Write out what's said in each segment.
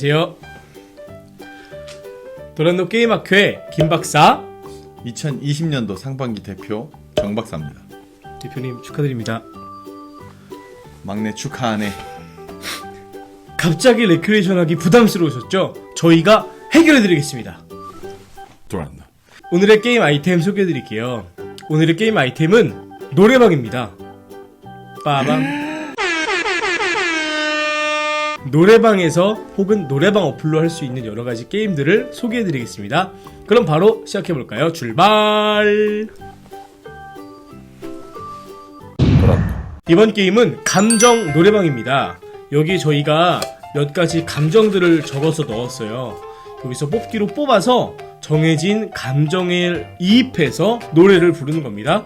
안녕하세요. 도란노 게임학회 김박사 2020년도 상반기 대표 정박사입니다. 대표님 축하드립니다. 막내 축하하네. 갑자기 레크레이션 하기 부담스러우셨죠? 저희가 해결해드리겠습니다. 돌았나? 오늘의 게임 아이템 소개해드릴게요. 오늘의 게임 아이템은 노래방입니다. 빠밤. 노래방에서 혹은 노래방 어플로 할 수 있는 여러 가지 게임들을 소개해 드리겠습니다. 그럼 바로 시작해 볼까요? 출발! 돌았나? 이번 게임은 감정 노래방입니다. 여기 저희가 몇 가지 감정들을 적어서 넣었어요. 여기서 뽑기로 뽑아서 정해진 감정에 이입해서 노래를 부르는 겁니다.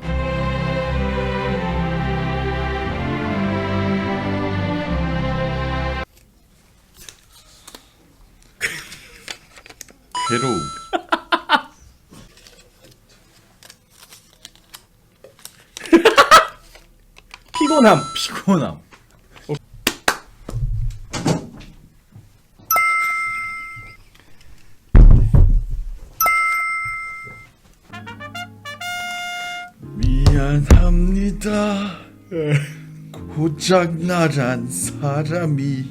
피곤함, 피곤함. 미안합니다. 고장나란 사람이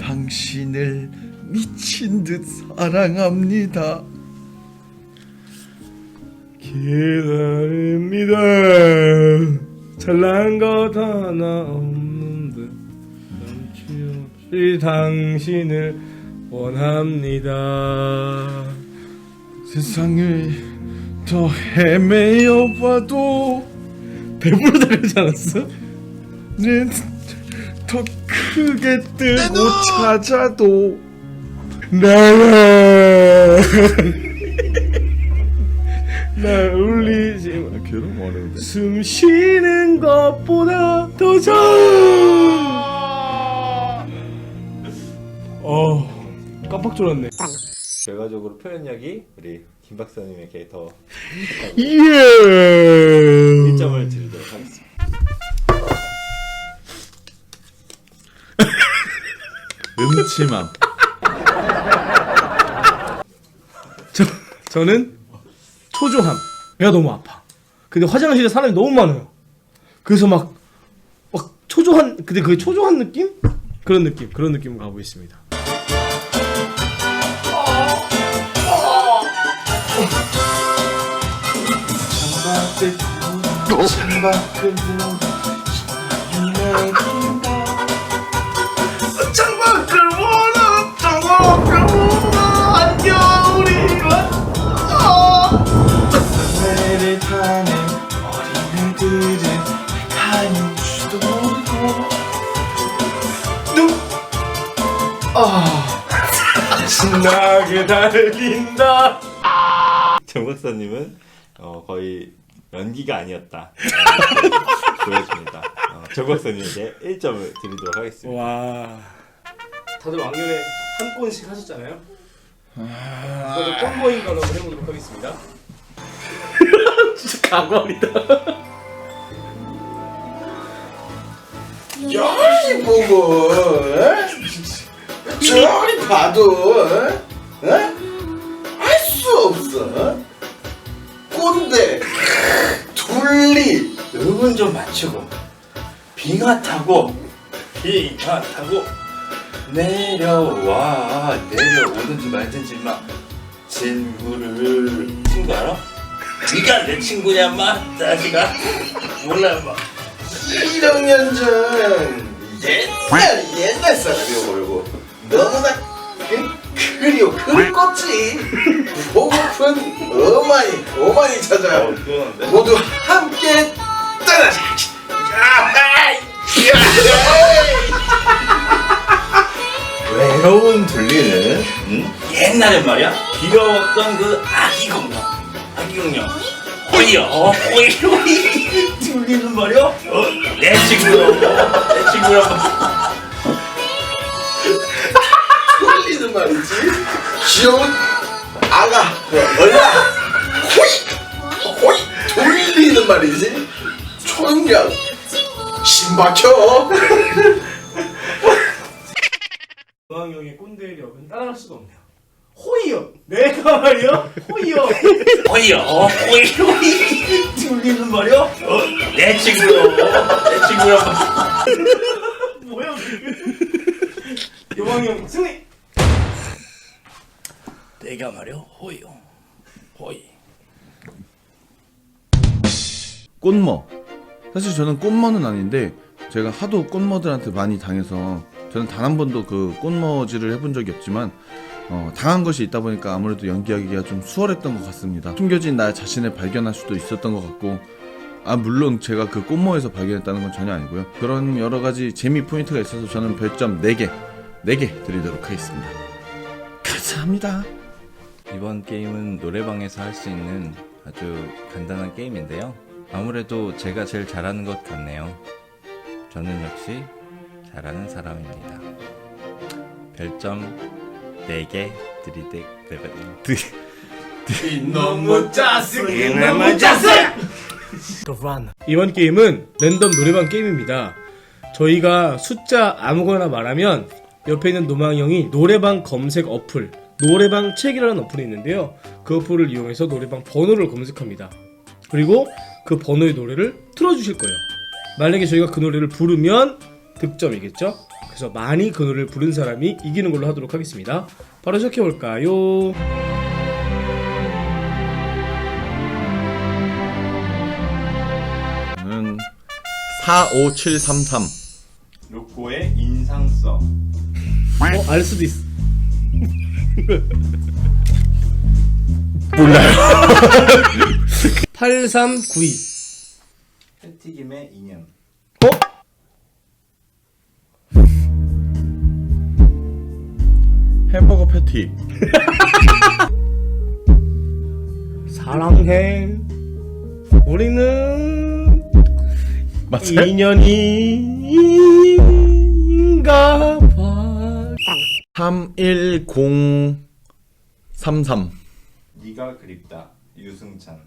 당신을 미친 듯 사랑합니다. 기다립니다. 잘난 것 하나 없는데 잠시 없이 당신을 원합니다. 세상을 더 헤매어 봐도 배부르다 그러지 않았어? 더 크게 뜨고 찾아도 나라 나 울리지 마. 괴로움 어려운데 숨 쉬는 것보다 더 잘. 어 깜빡 졸았네. 결과적으로 표현력이 우리 김 박사님에게 더 예. 1점을 드리도록 하겠습니다. 음침함 저 저는 초조함. 배가 너무 아파. 근데 화장실에 사람이 너무 많아요. 그래서 막, 막 초조한, 근데 그게 초조한 느낌? 그런 느낌, 그런 느낌으로 가고 있습니다. 배를 신나게 달린다. 정 박사님은 어, 거의 연기가 아니었다 어, 보여줍니다. 어, 정 박사님에게 1점을 드리도록 하겠습니다. 와. 다들 왕년에 한 건씩 하셨잖아요? 저도 껌보인 걸 한번 해보도록 하겠습니다. 진짜 가관이다. 저리 보고 어? 저리 봐도 알 수 없어. 어? 꼰대. 둘리. 음은 좀 맞추고. 빙하 타고 빙하 타고 내려와. 내려오든지 말든지 막 친구를. 친구 알아? 네가 내 친구냐 마? 자식아 몰라 마 1학년 전 옛날 옛날 사람이요 걸고. 너무나 그, 그리워 그리웠지 보고픈 어머니 어머니 찾아 어, 그거는데? 모두 함께 떠나자. 외로운 둘리는? 응? 옛날에 말이야? 귀여웠던 그 아기 공룡. 아기 공룡. 호이요 호이 호이. 둘리는 말이야? 어, 내 친구로 내 친구로 둘 리는 말이지 귀여운 아가 얼라 호이 호이 돌리는 말이지 총각 신박혀 노망형의 꼰대 력은 따라갈 수가 없네요. 호이요. 내가 말이요. 호이요. 어이요 어이 어이 들리는 말이야 어? 내 친구요 내 친구요 뭐야? 요망형 승리. 내가 말이야 호이요 호이 꽃머. 사실 저는 꽃머는 아닌데 제가 하도 꽃머들한테 많이 당해서 저는 단 한 번도 그 꽃머질을 해본 적이 없지만 어, 당한 것이 있다 보니까 아무래도 연기하기가 좀 수월했던 것 같습니다. 숨겨진 나 자신을 발견할 수도 있었던 것 같고 아 물론 제가 그 꽃머에서 발견했다는 건 전혀 아니고요. 그런 여러 가지 재미 포인트가 있어서 저는 별점 4개 4개 드리도록 하겠습니다. 감사합니다. 이번 게임은 노래방에서 할 수 있는 아주 간단한 게임인데요. 아무래도 제가 제일 잘하는 것 같네요. 저는 역시 잘하는 사람입니다. 별점 4개 드리되 드 이놈의 짜증 이놈의 짜증 이번 게임은 랜덤 노래방 게임입니다. 저희가 숫자 아무거나 말하면 옆에 있는 노망형이 노래방 검색 어플, 노래방 책이라는 어플이 있는데요. 그 어플을 이용해서 노래방 번호를 검색합니다. 그리고 그 번호의 노래를 틀어주실 거예요. 만약에 저희가 그 노래를 부르면 득점이겠죠? 그래서 많이 그 노래를 부른 사람이 이기는 걸로 하도록 하겠습니다. 바로 시작해볼까요? 저는 45733 로꼬의 인상 써. 어, 알 수도 있어. 몰라요. 8392. 팬티김의 인형. 햄버거 패티 사랑해. 우리는 맞아요? 인연인가 봐. 31033 네가 그립다. 유승찬.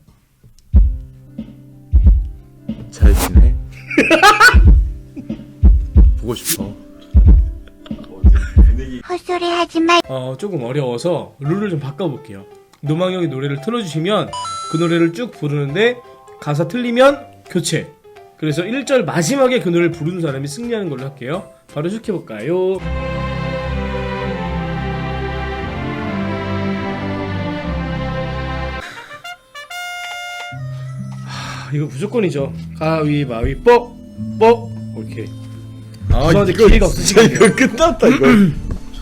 잘 지내? 보고 싶어 어제 분위기 헛소리 하지 마. 어, 조금 어려워서 룰을 좀 바꿔볼게요. 노망 형이 노래를 틀어주시면 그 노래를 쭉 부르는데 가사 틀리면 교체. 그래서 1절 마지막에 그 노래를 부르는 사람이 승리하는 걸로 할게요. 바로 시작해볼까요? 이거 무조건이죠. 가위바위뽀 뽀 오케이. 아 죄송한데 이거 기회가. 이거 끝났다 이거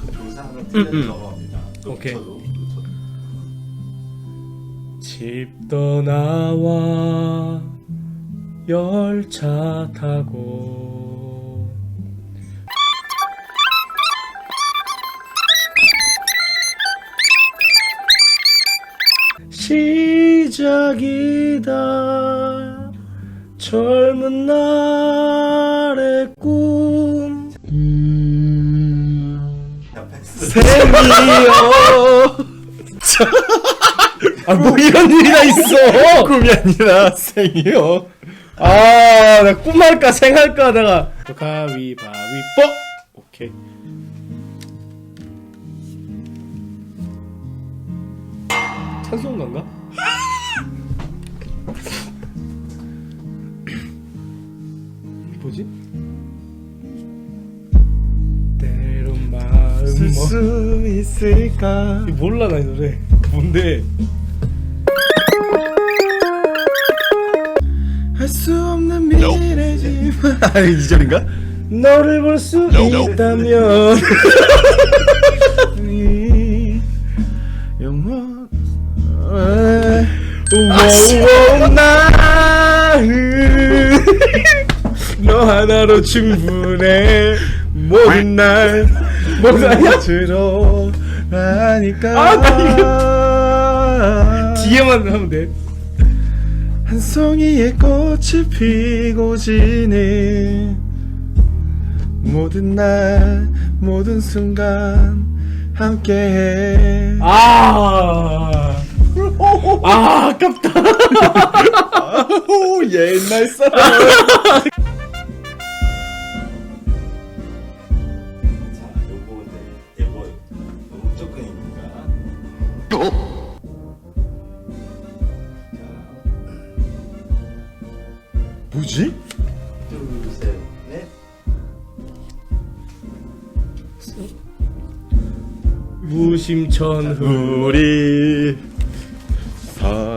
조사 하나 틀려 넘어갑니다. 오케이. 놓쳐도, 놓쳐도. 집 떠나와 열차 타고 시작이다 젊은 날의 꿈 야, 패스. 생이요 아, 뭐 이런 일이 다 있어! 꿈이 아니라 생이요 아, 나 꿈할까 생할까 하다가 가위바위보. 오케이. 찬송가인가? 쓸 수 있을까? 이거 몰라 나 이 노래. 뭔데? 할 수 없는 미래지만 아니 이 절인가? 너를 볼 수 있다면. 영원 우와 나는 너 하나로 충분해. 모든 날 아니야? 들어라니까. 아, 나 뒤에만 하면 돼. 한 송이의 꽃이 피고 지는 모든 날 모든 순간 함께해. 아, 아 아깝다. 오 옛날 사람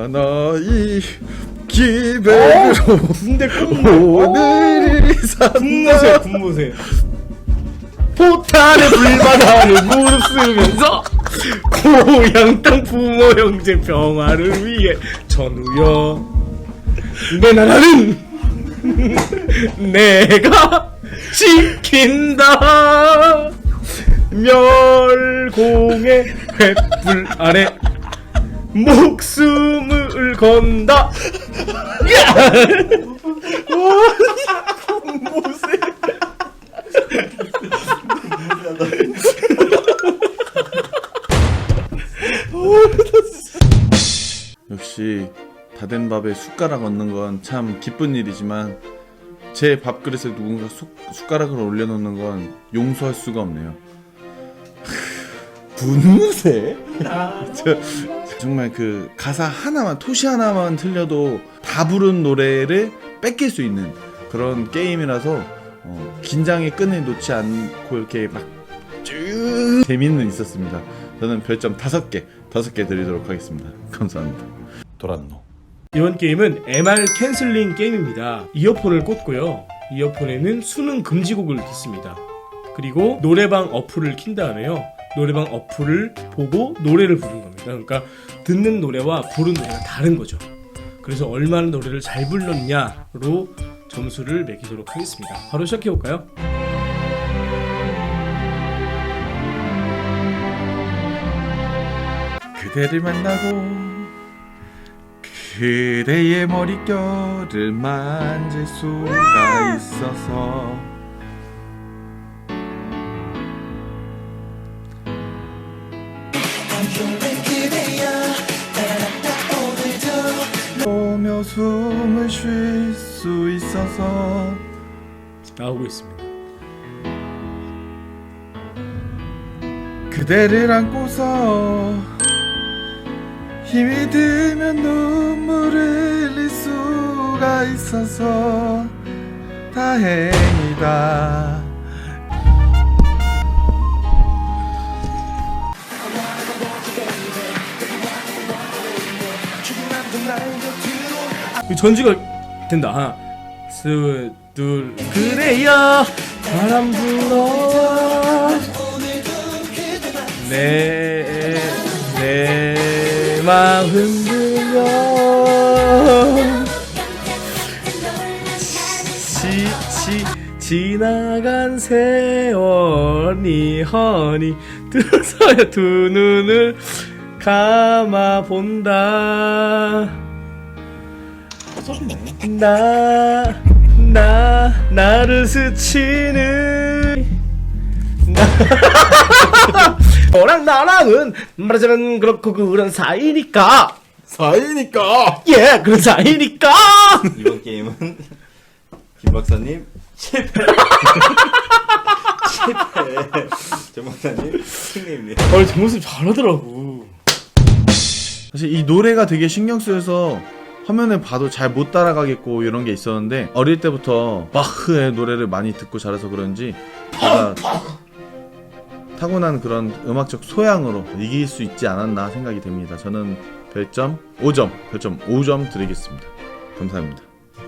사나이 기백으로 군대 ቁ모 오늘이 군무새 산다 군무새. 포탄에 불만하는 무릎 쓰면서 고향 땅 부모 형제 평화를 위해 전우여. 내 나라는 내가 지킨다. 멸공의 횃불 아래 목숨을 건다 역시 다 된 밥에 숟가락 얹는 건 참 기쁜 일이지만 제 밥그릇에 누군가 숟, 숟가락을 올려놓는 건 용서할 수가 없네요. 분무새? 저, 정말 그 가사 하나만 토시 하나만 틀려도 다 부른 노래를 뺏길 수 있는 그런 게임이라서 어, 긴장의 끈을 놓지 않고 이렇게 막 쭉 재미는 있었습니다. 저는 별점 다섯 개 다섯 개 드리도록 하겠습니다. 감사합니다. 도란노. 이번 게임은 MR 캔슬링 게임입니다. 이어폰을 꽂고요. 이어폰에는 수능 금지곡을 듣습니다. 그리고 노래방 어플을 킨 다음에요. 노래방 어플을 보고 노래를 부르는. 그러니까 듣는 노래와 부른 노래가 다른 거죠. 그래서 얼마나 노래를 잘 불렀냐로 점수를 매기도록 하겠습니다. 바로 시작해 볼까요? 그대를 만나고 그대의 머릿결을 만질 수가 있어서 오며 숨을 쉴 수 있어서 나오고 있습니다. 그대를 안고서 힘이 들면 눈물을 흘릴 수가 있어서 다행이다. 전지가 된다. 하나, 둘, 둘. 그래야 바람 불어. 내, 내 마음 흔들려. 지, 지, 지나간 세월이 허니 들어서야 두 눈을 감아 본다. 나, 나, 나를 스치는 나. 너랑 나랑은 말하자면 그렇고 그런 사이니까 사이니까 예 그런 사이니까 이번 게임은 김 박사님 실패. 실패. 정 박사님 승리입니다. 어, 제 모습 잘하더라고 사실 이 노래가 되게 신경 쓰여서 화면에 봐도 잘 못 따라가겠고 이런 게 있었는데 어릴 때부터 바흐의 노래를 많이 듣고 자라서 그런지 제가 타고난 그런 음악적 소양으로 이길 수 있지 않았나 생각이 됩니다. 저는 별점 5점, 별점 5점 드리겠습니다. 감사합니다.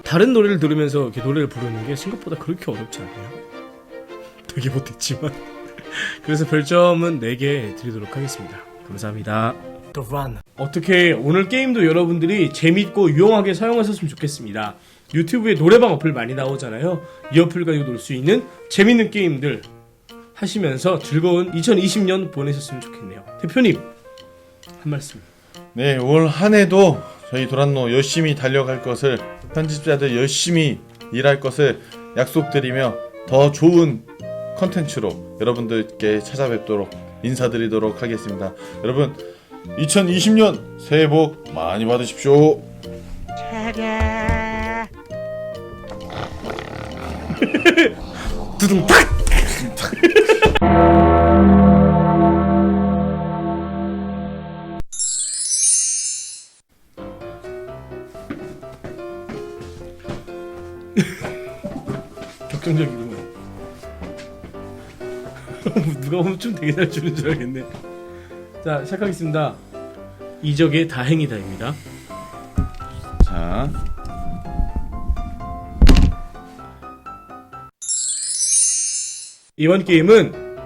다른 노래를 들으면서 이렇게 노래를 부르는 게 생각보다 그렇게 어렵지 않네요 되게 못했지만 그래서 별점은 4개 드리도록 하겠습니다 감사합니다 The Run. 어떻게 오늘 게임도 여러분들이 재밌고 유용하게 사용하셨으면 좋겠습니다. 유튜브에 노래방 어플 많이 나오잖아요. 이 어플 가지고 놀 수 있는 재밌는 게임들 하시면서 즐거운 2020년 보내셨으면 좋겠네요. 대표님 한 말씀. 네, 올 한 해도 저희 도란노 열심히 달려갈 것을 편집자들 열심히 일할 것을 약속드리며 더 좋은 컨텐츠로 여러분들께 찾아뵙도록 인사드리도록 하겠습니다. 여러분 2020년 새해 복 많이 받으십시오. 차례. 두둥탁. 격정적이구만. 누가 보면 좀 되게 잘 주는 줄 알겠네. 자 시작하겠습니다. 이적의 다행이다입니다. 자, 이번 게임은?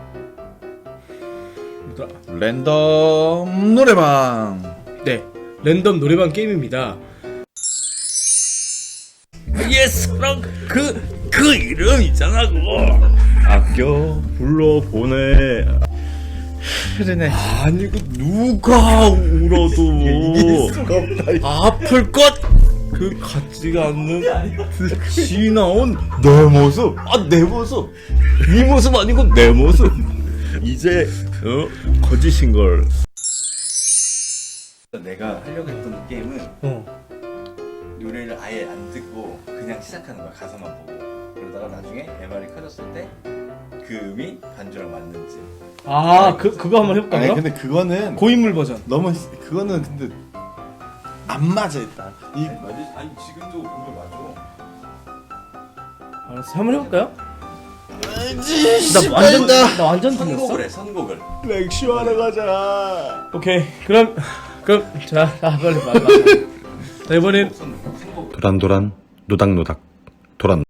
랜덤 노래방. 네 랜덤 노래방 게임입니다. 예스랑 그 그 이름 있잖아 그거. 아껴 불러보내. 흐르네. 아니 그 누가 울어도. 아플 것! 그 같지가 않는 지나온 내 모습. 아 내 모습. 이 모습 아니고 내 모습. 이제 어? 거짓인 걸. 내가 하려고 했던 게임은 어. 노래를 아예 안 듣고 그냥 시작하는 거야 가사만 보고. 그러다가 나중에 MR이 커졌을 때 그 음이 반주랑 맞는지 아 그 그거 한번 해볼까? 아니 그럼? 근데 그거는 고인물 버전. 너무 그거는 근데 안 맞아 일단 이 맞지? 아니 지금도 보면 맞아 알았어 한번 해볼까요? 나 완전 나 완전 틀렸어. 선곡을 해 선곡을 맥주 하러 가자 오케이 그럼 그럼 자, 자 빨리. 자 이번엔 선곡 도란도란 노닥노닥 도란